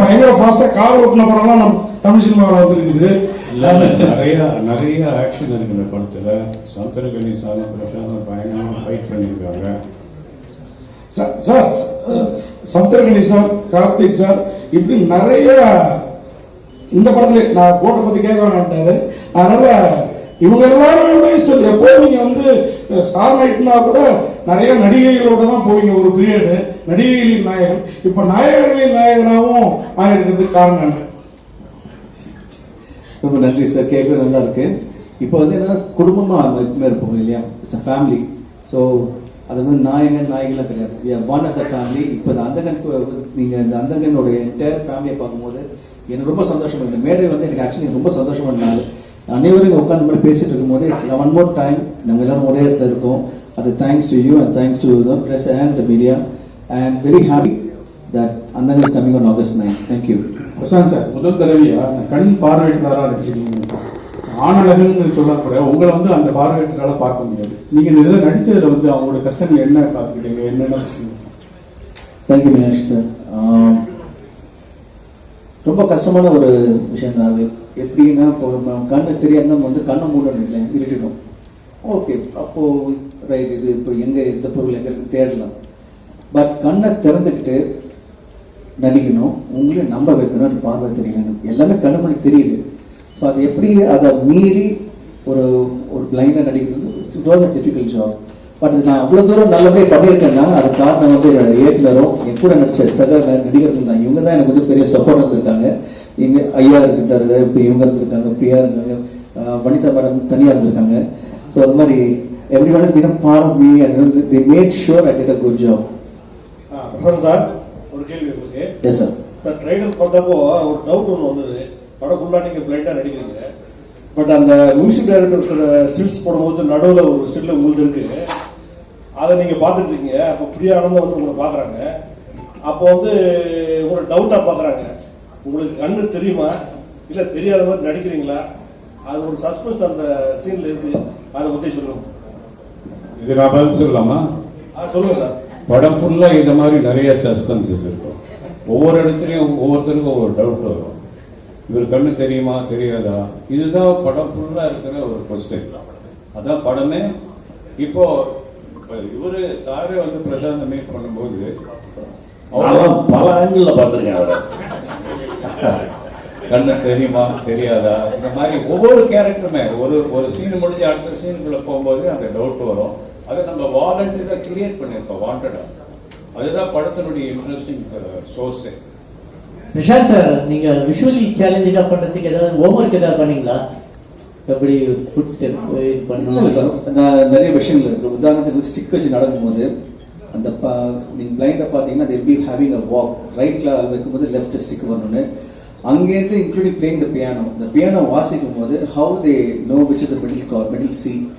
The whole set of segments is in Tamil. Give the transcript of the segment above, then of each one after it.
பயங்கர ஃபாஸ்டா கார் ஓட்டின படம்லாம் நம்ம தமிழ் சினிமாவில் வந்துருக்குது. நிறைய நிறைய ஆக்ஷன் இருக்கு இந்த படத்துல. சந்தரகனி சாரும் பிரசாந்தும் பயங்கரமா ஃபைட் பண்ணியிருக்காங்க. Sir Samuthirakani sir Karthik sir இப்படி நிறைய இந்த படத்துல நான் கோட்டை பத்தி கேட்க வேணான்ட்டாரு அதனால இவங்க எல்லாருமே எப்போ நீங்க வந்து ஸ்டார் நைட்னா கூட நிறைய நடிகைகளோட தான் போவீங்க ஒரு பீரியடு நடிகைகளின் நாயகன். இப்ப நாயகர்களின் நாயகனாகவும் ஆயிருக்கிறதுக்கு காரணம் என்ன? ரொம்ப நன்றி சார் கேட்க நல்லா இருக்கு. இப்போ வந்து என்னன்னா குடும்பமா எப்பவுமே இருப்போம் இல்லையா இட்ஸ் ஃபேமிலி ஸோ அது வந்து நாயகன் நாயகெல்லாம் கிடையாது. We அஸ் அ ஃபேமிலி இப்போ இந்த அந்தகன் நீங்கள் இந்த அந்தகனுடைய என்டையர் ஃபேமிலியை பார்க்கும்போது எனக்கு ரொம்ப சந்தோஷமா இந்த மேடை வந்து எனக்கு ஆக்சுவலி ரொம்ப சந்தோஷமா இருந்தாங்க அனைவரும் இங்கே உட்காந்து மாதிரி பேசிட்டு இருக்கும்போது இட்ஸ் ஒன் மோர் டைம் நம்ம எல்லாரும் ஒரே இடத்துல இருக்கோம். அது thanks to you and thanks to the press and the media and very happy that Andhagan is coming on August nine thank you Prashanth sir முதல் தடவையா அந்த கண் பார்வையற்றவராக நடிச்சிருக்கீங்க. ஆணழகன் சொல்லக்கூட உங்களை வந்து அந்த பார்வையற்றவரால பார்க்க முடியாது. நீங்க இந்த இதில் நடிச்சதுல வந்து அவங்களோட கஷ்டங்கள் என்ன பார்த்துக்கிட்டீங்க என்னென்ன தேங்க்யூ மீனாட்சி சார் ரொம்ப கஷ்டமான ஒரு விஷயம் தான். அது எப்படின்னா இப்போ நம்ம கண்ணு தெரியாம நம்ம வந்து கண்ணை மூடணும் இல்லை இருட்டிடும். ஓகே அப்போது ரைட் இது இப்போ எங்கே எந்த பொருள் எங்கே இருக்கு தேடலாம். பட் கண்ணை திறந்துக்கிட்டு நடிக்கணும் உங்களையும் நம்ப வைக்கணும்னு பார்வை தெரியணும் எல்லாமே கண்ணு மணி தெரியுது. ஸோ அது எப்படி அதை மீறி ஒரு ஒரு பிளைண்டாக நடிக்கிறது it was a difficult job but நான் அவ்வளோ தூரம் நல்லபடியாக பண்ணியிருக்கேன்னா அது காரணம் வந்து என்னோட இயக்குனரும் என் கூட நடிச்ச சக நடிகர்கள் தான். இவங்க தான் எனக்கு வந்து பெரிய சப்போர்ட் இருந்திருக்காங்க இங்க ஐயா இருக்கிறாரு இப்போ இவங்க இருந்திருக்காங்க பிரியா இருக்காங்க அஹ் வனிதா மேடம் தனியாக இருந்திருக்காங்க. ஸோ அது மாதிரி every one become part of me and the made sure I did a good job sir ஒரு கேள்வி உங்களுக்கு. எஸ் சார் சார் ட்ரைலர் பார்த்தப்போ ஒரு டவுட் ஒன்று வந்தது. படம் ஃபுல்லாக நீங்கள் பிளைண்டாக நடிக்கிறீங்க. பட் அந்த மியூசிக் டைரக்டர் ஸ்டில்ஸ் போடும்போது நடுவில் ஒரு ஸ்டில் உங்களுக்கு இருக்கு. அதை நீங்கள் பார்த்துட்டு இருக்கீங்க அப்போ பிரியா ஆனந்தம் வந்து உங்களை பார்க்குறாங்க. அப்போ வந்து உங்களை டவுட்டாக பார்க்குறாங்க. உங்களுக்கு கண்ணு தெரியுமா? இல்லை தெரியாத மாதிரி நடிக்கிறீங்களா? அது ஒரு சஸ்பென்ஸ் அந்த சீனில் இருக்கு. அதை பற்றி சொல்லுங்க. இது நான் பதில் சொல்லலாமா? ஆ சொல்லுங்க சார். படம் ஃபுல்லா இந்த மாதிரி நிறைய சஸ்பென்சஸ் இருக்கும். ஒவ்வொரு இடத்துலயும் ஒவ்வொருத்தருக்கும் ஒவ்வொரு டவுட் வரும். இவர் கண்ணு தெரியுமா? தெரியாதா? இதுதான் படம் ஃபுல்லா இருக்கிற ஒரு கொஸ்டின் அதான் படமே. இப்போ இப்ப இவரு சாரே வந்து பிரசாந்த் மீட் பண்ணும்போது நான்லாம் அவர் பல ஆங்கிள் பார்த்துருக்கேன் அவரை. கண்ணு தெரியுமா? தெரியாதா? இந்த மாதிரி ஒவ்வொரு கேரக்டருமே ஒரு ஒரு சீன் முடிஞ்சு அடுத்த சீனுக்குள்ள போகும்போது அந்த டவுட் வரும். அதை நம்ம வாலண்டியரா கிரியேட் பண்ணியிருக்கோம் வாண்டடா அதுதான் படத்தினுடைய இன்ட்ரெஸ்டிங் சோர்ஸே பிரசாந்த் சார் நீங்க விஷுவலி சேலஞ்சிங்கா பண்றதுக்கு ஏதாவது ஹோம்ஒர்க் ஏதாவது பண்ணீங்களா? எப்படி ஃபுட் ஸ்டெப் இது பண்ணணும். நிறைய விஷயங்கள் இருக்கு. உதாரணத்துக்கு ஸ்டிக் வச்சு நடக்கும்போது அந்த ப- நீங்க பிளைண்டை பார்த்தீங்கன்னா will be having a walk. ரைட்ல வைக்கும்போது லெஃப்ட் ஸ்டிக் வரணும்னு. அங்கேருந்து இன்க்ளூடிங் பிளேயிங் த பியானோ இந்த பியானோ வாசிக்கும் போது how they know which is the middle car middle C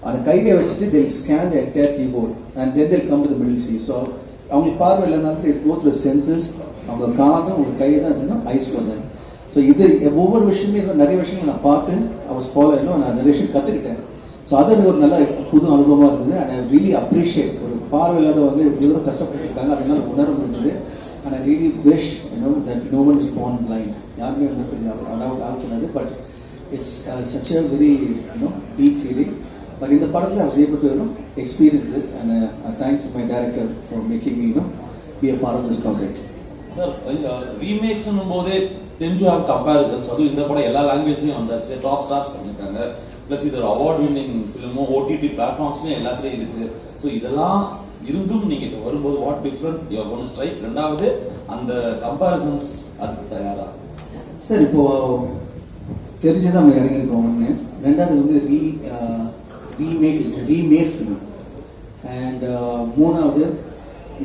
அந்த கையை வச்சுட்டு will scan the entire keyboard and then they'll come to the middle C. So அவங்களுக்கு பார்வை இல்லைனாலும் they go through senses. அவங்க காதும் அவங்க கை தான் ஐஸ் them. ஸோ இது ஒவ்வொரு விஷயமே நிறைய விஷயங்கள் நான் பார்த்து அவர் ஃபாலோ இன்னும் நான் நிறைய விஷயம் கற்றுக்கிட்டேன் ஸோ அது எனக்கு ஒரு நல்ல புது அனுபவமாக இருந்தது. அண்ட் ஐ ரியலி அப்ரிஷியேட் ஒரு பார்வை இல்லாதவங்க இவ்வளோ தூரம் கஷ்டப்பட்டுருக்காங்க அதனால உணர முடிஞ்சது. And I really wish you know that no one is born blind யாருமே வந்து கொஞ்சம் ஆகுது but it's such a very you know deep feeling but இந்த படத்தில் அவர் was able experience this and thanks to my director for making my director for making of you know, be sir ரீமேக்ஸ்னும் போதே டென் டு ஹேவ் கம்பேரிசன்ஸ் அதுவும் இந்த படம் எல்லா லாங்குவேஜ்லயும் வந்தாச்சு. டாப் ஸ்டார்ஸ் பண்ணியிருக்காங்க ப்ளஸ் இது ஒரு அவார்ட் வின்னிங் ஃபிலிமும் ஓடிடி பிளாட்ஃபார்ம்ஸ்லயும் எல்லாத்துலயும் இருக்கு. ஸோ இதெல்லாம் இருந்தும் நீங்க இப்போ வரும்போது what different your one strike ரெண்டாவது அந்த கம்பேரிசன்ஸ் அதுக்கு தயாரா? சார் இப்போ தெரிஞ்சு நம்ம இறங்கியிருக்கோம் ஒன்று ரெண்டாவது வந்து re remake remade film and மூணாவது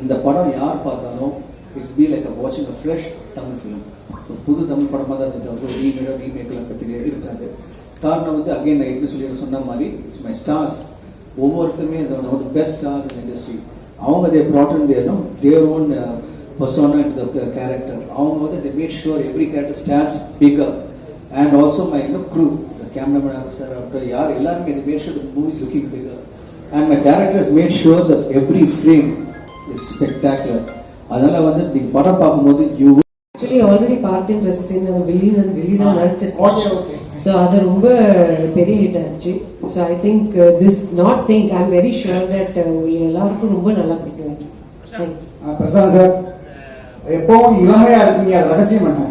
இந்த படம் யார் பார்த்தாலும் இட்ஸ் பி லைக் அ வாட்சிங் அ ஃப்ரெஷ் தமிழ் ஃபிலிம் புது தமிழ் படமாக தான் இருக்குது தவிர ரீமேடோ ரீமேக்கில் பற்றி இருக்காது காரணம் வந்து அகைன் நான் எப்படி சொல்லி சொன்ன மாதிரி இட்ஸ் மை ஸ்டார்ஸ் ஒவ்வொருத்தருமே one of the best stars in industry அவங்க தே ப்ராட்டன் தேரும் their own persona in the character அவங்க வந்து they made sure every character stands bigger and also my இன்னும் க்ரூ கேமராமேன் சார் ஆகட்டும் யார் எல்லாருமே இது made sure movies looking bigger and my directors made sure the every frame is spectacular அதனால வந்து நீங்க படம் பார்க்கும்போது you ஆக்சுவலி ஆல்ரெடி பார்த்தேன் ரசித்தேன் அந்த வெளியே தான் வெளியே தான் நடிச்சிருக்கேன் ஓகே ஓகே ஸோ அது ரொம்ப பெரிய ஹிட் ஆச்சு so I think this not think I am very sure that உங்களுக்கு எல்லாருக்கும் ரொம்ப நல்லா பிடிக்கும். தேங்க்ஸ் பிரசாந்த் சார் எப்பவும் இளமையா இருக்கீங்க. அது ரகசியம் என்ன?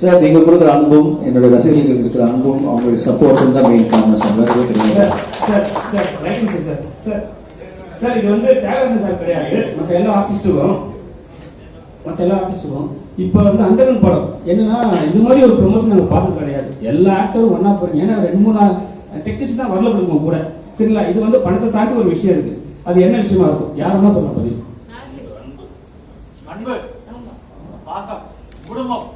சார் நீங்க கொடுக்குற அன்பும் என்னோட ரசிகர்களுக்கு இருக்கிற அன்பும் அவங்களுடைய சப்போர்ட்டும் தான் மெயின் காரணம். சார் வேறு கிடையாது. சார் இது வந்து தேவையான சார் கிடையாது மற்ற எல்லா ஆர்டிஸ்ட்டுக்கும் மற்ற எல்லா ஆர்டிஸ்ட்டுக்கும் இப்போ வந்து அந்தரன் படம். என்னன்னா இது மாதிரி ஒரு ப்ரொமோஷன் நாங்கள் பார்த்தது கிடையாது. எல்லா ஆக்டரும் ஒன்றா போறீங்க. ஏன்னா ரெண்டு மூணு டெக்னிஷன் தான் வரல கொடுக்கும் கூட. சரிங்களா? இது வந்து பணத்தை தாண்டி ஒரு விஷயம் இருக்கு. அது என்ன விஷயமா இருக்கும்? யாருன்னா சொல்ல பதில். அன்பு. பாசம். குடும்பம்.